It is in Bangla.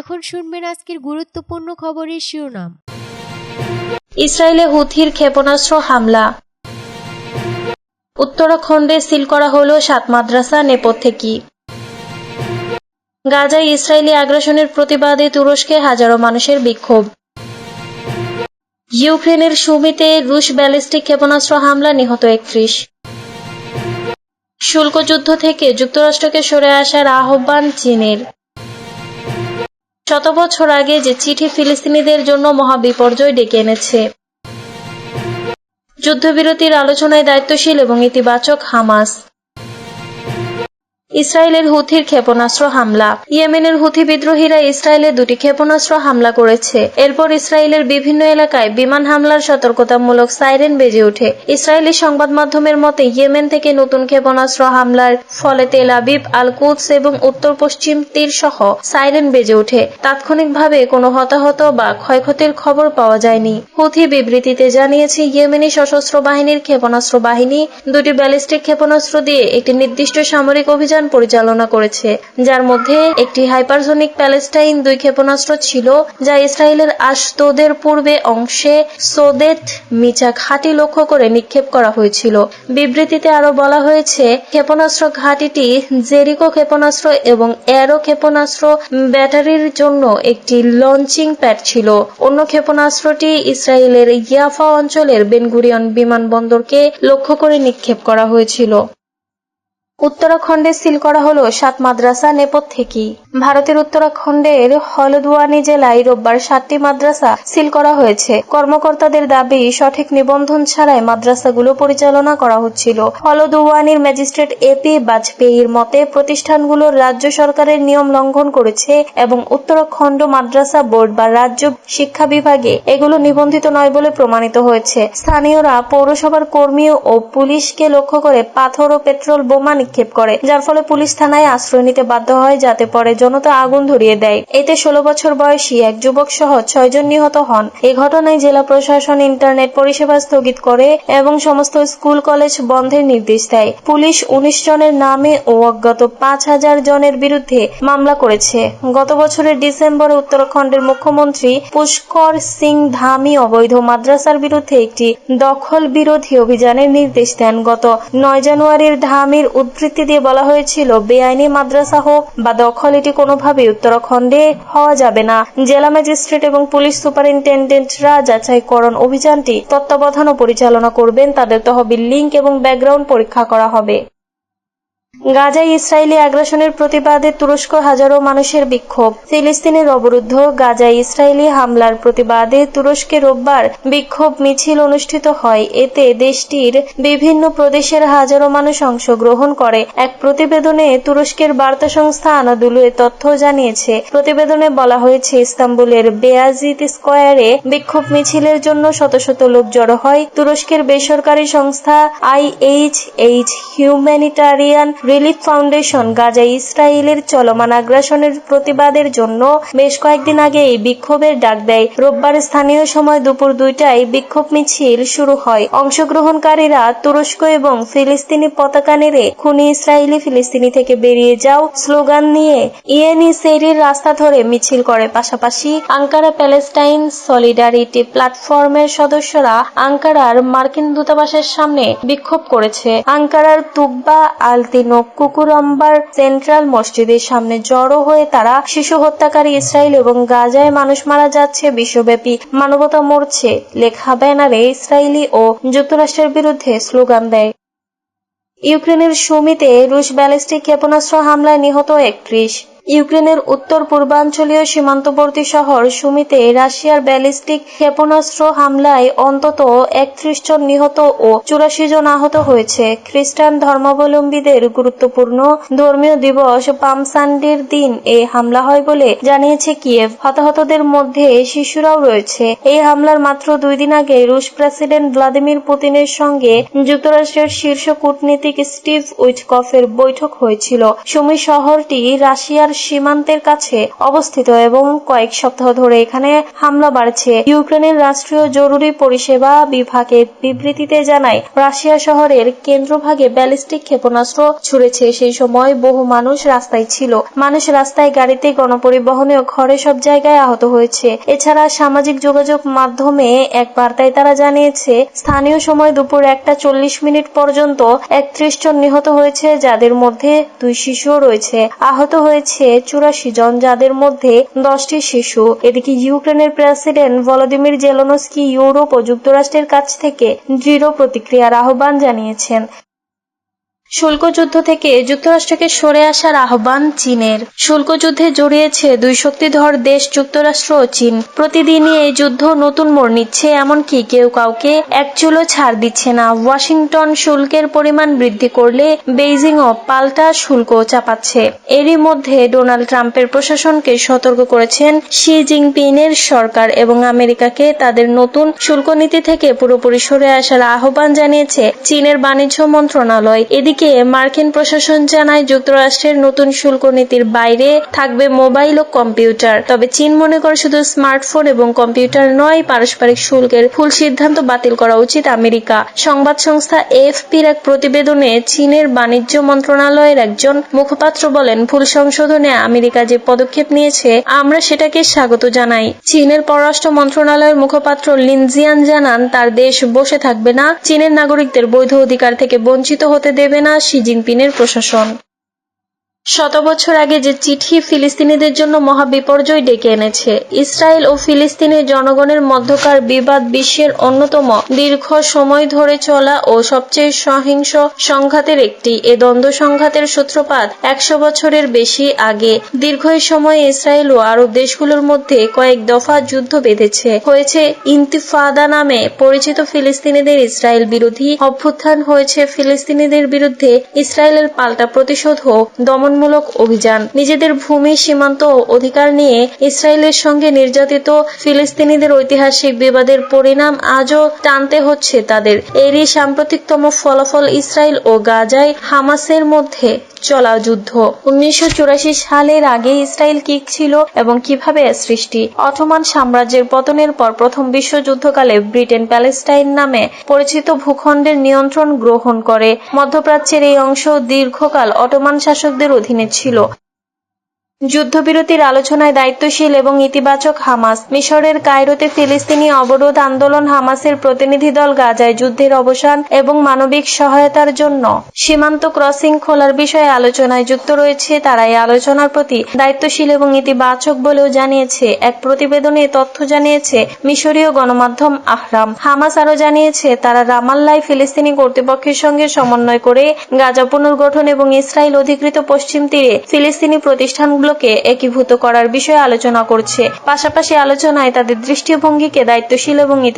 এখন শুনবেন আজকের গুরুত্বপূর্ণ খবরের শিরোনাম। ইসরায়েলে হুথির ক্ষেপণাস্ত্র হামলা। উত্তরাখণ্ডে সিল করা হল সাত মাদ্রাসা নেপথ্যে কি গাজায় ইসরায়েলি আগ্রাসনের প্রতিবাদে তুরস্কে হাজারো মানুষের বিক্ষোভ। ইউক্রেনের সুমিতে রুশ ব্যালিস্টিক ক্ষেপণাস্ত্র হামলা নিহত একত্রিশ। শুল্ক যুদ্ধ থেকে যুক্তরাষ্ট্রকে সরে আসার আহ্বান চীনের। শত বছর আগে যে চিঠি ফিলিস্তিনিদের জন্য মহাবিপর্যয় ডেকে এনেছে। যুদ্ধবিরতির আলোচনায় দায়িত্বশীল এবং ইতিবাচক হামাস। ইসরায়েলের হুথির ক্ষেপণাস্ত্র হামলা। ইয়েমেনের হুথি বিদ্রোহীরা ইসরায়েলে দুটি ক্ষেপণাস্ত্র হামলা করেছে। এরপর ইসরায়েলের বিভিন্ন এলাকায় বিমান হামলার সতর্কতামূলক সাইরেন বেজে ওঠে। ইসরায়েলি সংবাদ মাধ্যমের মতে, ইয়েমেন থেকে নতুন ক্ষেপণাস্ত্র হামলার ফলে তেল আবিব আল কুদস এবং উত্তর পশ্চিম তীর সহ সাইরেন বেজে ওঠে। তাৎক্ষণিকভাবে কোনো হতাহত বা ক্ষয়ক্ষতির খবর পাওয়া যায়নি। হুথি বিবৃতিতে জানিয়েছে, ইয়েমেনি সশস্ত্র বাহিনীর ক্ষেপণাস্ত্র বাহিনী দুটি ব্যালিস্টিক ক্ষেপণাস্ত্র দিয়ে একটি নির্দিষ্ট সামরিক অভিযান পরিচালনা করেছে, যার মধ্যে একটি হাইপারসোনিক প্যালেস্টাইন দুই ক্ষেপণাস্ত্র ছিল, যা ইসরায়েলের আশতোদের পূর্বে অংশে সোদেত মিচা ঘাঁটি লক্ষ্য করে নিক্ষেপ করা হয়েছিল। বিবৃতিতে আরও বলা হয়েছে, ক্ষেপণাস্ত্র ঘাঁটিটি জেরিকো ক্ষেপণাস্ত্র এবং অ্যারো ক্ষেপণাস্ত্র ব্যাটারির জন্য একটি লঞ্চিং প্যাড ছিল। অন্য ক্ষেপণাস্ত্রটি ইসরায়েলের ইয়াফা অঞ্চলের বেনগুরিয়ন বিমানবন্দরকে লক্ষ্য করে নিক্ষেপ করা হয়েছিল। উত্তরাখণ্ডে সিল করা হলো সাত মাদ্রাসা নেপথ্যে কি ভারতের উত্তরাখণ্ডের হলদুয়ানি জেলায় রোববার সাতটি মাদ্রাসা সিল করা হয়েছে। কর্মকর্তাদের দাবি, সঠিক নিবন্ধন ছাড়াই মাদ্রাসাগুলো পরিচালনা করা হচ্ছিল। হলদুয়ানির ম্যাজিস্ট্রেট এপি বাজপেয়ীর মতে, প্রতিষ্ঠানগুলো রাজ্য সরকারের নিয়ম লঙ্ঘন করেছে এবং উত্তরাখণ্ড মাদ্রাসা বোর্ড বা রাজ্য শিক্ষা বিভাগে এগুলো নিবন্ধিত নয় বলে প্রমাণিত হয়েছে। স্থানীয়রা পৌরসভার কর্মী ও পুলিশকে লক্ষ্য করে পাথর ও পেট্রোল বোমা নিক্ষেপ করে, যার ফলে পুলিশ থানায় আশ্রয় নিতে বাধ্য হয় যাতে পরে জনতা আগুন ধরিয়ে দেয়। এতে ষোলো বছর বয়সী এক যুবক সহ ছয়জন নিহত হন। এ ঘটনায় জেলা প্রশাসন ইন্টারনেট পরিষেবা স্থগিত করে এবং সমস্ত স্কুল, কলেজ বন্ধের নির্দেশ দেয়। পুলিশ উনিশ জনের নামে ও অজ্ঞাত পাঁচ হাজার জনের বিরুদ্ধে মামলা করেছে। গত বছরের ডিসেম্বরে উত্তরাখণ্ডের মুখ্যমন্ত্রী পুষ্কর সিং ধামি অবৈধ মাদ্রাসার বিরুদ্ধে একটি দখল বিরোধী অভিযানের নির্দেশ দেন। গত নয় জানুয়ারির ধামির উদ্ধৃতি দিয়ে বলা হয়েছিল, বেআইনি মাদ্রাসা হোক বা দখল, এটি কোনোভাবে উত্তরাখণ্ডে হওয়া যাবে না। জেলা ম্যাজিস্ট্রেট এবং পুলিশ সুপারিনটেন্ডেন্টরা যাচাইকরণ অভিযানটি তত্ত্বাবধান ও পরিচালনা করবেন। তাদের তহবিল লিঙ্ক এবং ব্যাকগ্রাউন্ড পরীক্ষা করা হবে। গাজায় ইসরায়েলি আগ্রাসনের প্রতিবাদে তুরস্ক হাজারো মানুষের বিক্ষোভ। ফিলিস্তিনের অবরুদ্ধ গাজায় ইসরায়েলি হামলার প্রতিবাদে তুরস্কে রোববার বিক্ষোভ মিছিল অনুষ্ঠিত হয়। এতে দেশটির বিভিন্ন প্রদেশের হাজারো মানুষ অংশগ্রহণ করে। এক প্রতিবেদনে তুরস্কের বার্তা সংস্থা আনাদুলু এ তথ্য জানিয়েছে। প্রতিবেদনে বলা হয়েছে, ইস্তাম্বুলের বেয়াজিত স্কোয়ারে বিক্ষোভ মিছিলের জন্য শত শত লোক জড়ো হয়। তুরস্কের বেসরকারি সংস্থা আইএইচএইচ হিউম্যানিটারিয়ান রিলিফ ফাউন্ডেশন গাজায় ইসরায়েলের চলমান আগ্রাসনের প্রতিবাদের জন্য বেশ কয়েকদিন আগে এই বিক্ষোভের ডাক দেয়। রোববার স্থানীয় সময় দুপুর দুইটায় বিক্ষোভ মিছিল শুরু হয়। অংশগ্রহণকারীরা তুরস্ক এবং ফিলিস্তিনি পতাকা নেড়ে, খুনি ইসরায়েলি ফিলিস্তিনি থেকে বেরিয়ে যাও স্লোগান নিয়ে ইয়েনি সেরির রাস্তা ধরে মিছিল করে। পাশাপাশি আঙ্কারা প্যালেস্টাইন সলিডারিটি প্ল্যাটফর্মের সদস্যরা আঙ্কারার মার্কিন দূতাবাসের সামনে বিক্ষোভ করেছে। আঙ্কারার তুব্বা আলতিনো কুকুরম্বার সেন্ট্রাল মসজিদের সামনে জড়ো হয়ে তারা শিশু হত্যাকারী ইসরায়েল এবং গাজায় মানুষ মারা যাচ্ছে, বিশ্বব্যাপী মানবতা মরছে, লেখা ব্যানারে ইসরায়েলি ও যুক্তরাষ্ট্রের বিরুদ্ধে স্লোগান দেয়। ইউক্রেনের সুমিতে রুশ ব্যালিস্টিক ক্ষেপণাস্ত্র হামলায় নিহত একত্রিশ। ইউক্রেনের উত্তর পূর্বাঞ্চলীয় সীমান্তবর্তী শহর সুমিতে রাশিয়ার ব্যালিস্টিক ক্ষেপণাস্ত্র হামলায় অন্তত একত্রিশ জন নিহত ও চুরাশি জন আহত হয়েছে। খ্রিস্টান ধর্মাবলম্বীদের গুরুত্বপূর্ণ ধর্মীয় দিবস পাম সান্ডের দিন এ হামলা হয় বলে জানিয়েছে কিয়েভ। হতাহতদের মধ্যে শিশুরাও রয়েছে। এই হামলার মাত্র দুই দিন আগে রুশ প্রেসিডেন্ট ভ্লাদিমির পুতিনের সঙ্গে যুক্তরাষ্ট্রের শীর্ষ কূটনীতিক স্টিভ উইটকফের বৈঠক হয়েছিল। সুমি শহরটি রাশিয়ার সীমান্তের কাছে অবস্থিত এবং কয়েক সপ্তাহ ধরে এখানে হামলা বাড়ছে। ইউক্রেনের রাষ্ট্রীয় জরুরি পরিষেবা বিভাগের বিবৃতিতে জানায়, রাশিয়া শহরের কেন্দ্রভাগে ব্যালিস্টিক ক্ষেপণাস্ত্র ছুড়েছে। সেই সময় বহু মানুষ রাস্তায় ছিল। মানুষ রাস্তায় গাড়িতে গণপরিবহনে ও ঘরে সব জায়গায় আহত হয়েছে। এছাড়া সামাজিক যোগাযোগ মাধ্যমে এক বার্তায় তারা জানিয়েছে, স্থানীয় সময় দুপুর একটা চল্লিশ মিনিট পর্যন্ত একত্রিশ জন নিহত হয়েছে, যাদের মধ্যে দুই শিশুও রয়েছে। আহত হয়েছে চুরাশি জন যাদের মধ্যে দশটি শিশু। এদিকে ইউক্রেনের প্রেসিডেন্ট ভলোদিমির জেলনস্কি ইউরোপ ও যুক্তরাষ্ট্রের কাছ থেকে দৃঢ় প্রতিক্রিয়ার আহ্বান জানিয়েছেন। শুল্ক যুদ্ধ থেকে যুক্তরাষ্ট্রকে সরে আসার আহ্বান চীনের। শুল্ক যুদ্ধে জড়িয়েছে দুই শক্তিধর দেশ, যুক্তরাষ্ট্র ও চীন। প্রতিদিনই এই যুদ্ধ নতুন মোড় নিচ্ছে, এমনকি কেউ কাউকে এক চুলো ছাড় দিচ্ছে না। ওয়াশিংটন শুল্কের পরিমাণ বৃদ্ধি করলে বেইজিংও পাল্টা শুল্ক চাপাচ্ছে। এরই মধ্যে ডোনাল্ড ট্রাম্পের প্রশাসনকে সতর্ক করেছেন শি জিনপিংয়ের সরকার এবং আমেরিকাকে তাদের নতুন শুল্ক নীতি থেকে পুরোপুরি সরে আসার আহ্বান জানিয়েছে চীনের বাণিজ্য মন্ত্রণালয়। এদিকে মার্কিন প্রশাসন জানায় যুক্তরাষ্ট্রের নতুন শুল্ক নীতির বাইরে থাকবে মোবাইল ও কম্পিউটার। তবে চীন মনে করে শুধু স্মার্টফোন এবং কম্পিউটার নয়, পারস্পরিক শুল্কের ফুল সিদ্ধান্ত বাতিল করা উচিত আমেরিকা। সংবাদ সংস্থা এএফপির এক প্রতিবেদনে চীনের বাণিজ্য মন্ত্রণালয়ের একজন মুখপাত্র বলেন, ফুল সংশোধনে আমেরিকা যে পদক্ষেপ নিয়েছে, আমরা সেটাকে স্বাগত জানাই। চীনের পররাষ্ট্র মন্ত্রণালয়ের মুখপাত্র লিনজিয়ান জানান, তার দেশ বসে থাকবে না। চীনের নাগরিকদের বৈধ অধিকার থেকে বঞ্চিত হতে দেবে না। শি জিনপিংয়ের প্রশাসন। শত বছর আগে যে চিঠি ফিলিস্তিনিদের জন্য মহা বিপর্যয় ডেকে এনেছে, ইসরায়েল ও ফিলিস্তিনের জনগণের মধ্যকার বিবাদ বিশ্বের অন্যতম দীর্ঘ সময় ধরে চলা ও সবচেয়ে সহিংস সংঘাতের একটি। এ দ্বন্দ্ব সংঘাতের সূত্রপাত একশো বছরের বেশি আগে। দীর্ঘ সময়ে ইসরায়েল ও আরব দেশগুলোর মধ্যে কয়েক দফা যুদ্ধ বেঁধেছে। হয়েছে ইন্তিফাদা নামে পরিচিত ফিলিস্তিনিদের ইসরায়েল বিরোধী অভ্যুত্থান হয়েছে। ফিলিস্তিনিদের বিরুদ্ধে ইসরায়েলের পাল্টা প্রতিশোধ ও দমনমূলক অভিযান। নিজেদের ভূমি, সীমান্ত ও অধিকার নিয়ে ইসরায়েলের সঙ্গে নির্যাতিত ফিলিস্তিনিদের ঐতিহাসিক বিবাদের পরিণাম আজও টানতে হচ্ছে তাদের। এরই সাম্প্রতিকতম ফলাফল ইসরায়েল ও গাজায় হামাসের মধ্যে চলা যুদ্ধ। উনিশশো সালের আগে ইসরায়েল কি ছিল এবং কীভাবে সৃষ্টি? অটোমান সাম্রাজ্যের পতনের পর প্রথম বিশ্বযুদ্ধকালে ব্রিটেন প্যালেস্টাইন নামে পরিচিত ভূখণ্ডের নিয়ন্ত্রণ গ্রহণ করে। মধ্যপ্রাচ্যের এই অংশ দীর্ঘকাল অটোমান শাসকদের অধীনে ছিল। যুদ্ধবিরতির আলোচনায় দায়িত্বশীল এবং ইতিবাচক হামাস। মিশরের কায়রোতে ফিলিস্তিনি অবরোধ আন্দোলন হামাসের প্রতিনিধি দল গাজায় যুদ্ধের অবসান এবং মানবিক সহায়তার জন্য। সীমান্ত ক্রসিং খোলার বিষয়ে আলোচনায় যুক্ত রয়েছে তারা। এই আলোচনার প্রতি দায়িত্বশীল এবং ইতিবাচক বলেও জানিয়েছে, এক প্রতিবেদনে তথ্য জানিয়েছে মিশরীয় গণমাধ্যম আহরাম। হামাস আরও জানিয়েছে, তারা রামাল্লায় ফিলিস্তিনি কর্তৃপক্ষের সঙ্গে সমন্বয় করে গাজা পুনর্গঠন এবং ইসরায়েল অধিকৃত পশ্চিম তীরে ফিলিস্তিনি প্রতিষ্ঠানগুলোকে একীভূত করার বিষয়ে আলোচনা করছে। পাশাপাশি আলোচনায় তাদের দৃষ্টিভঙ্গিকে দায়িত্বশীল এবং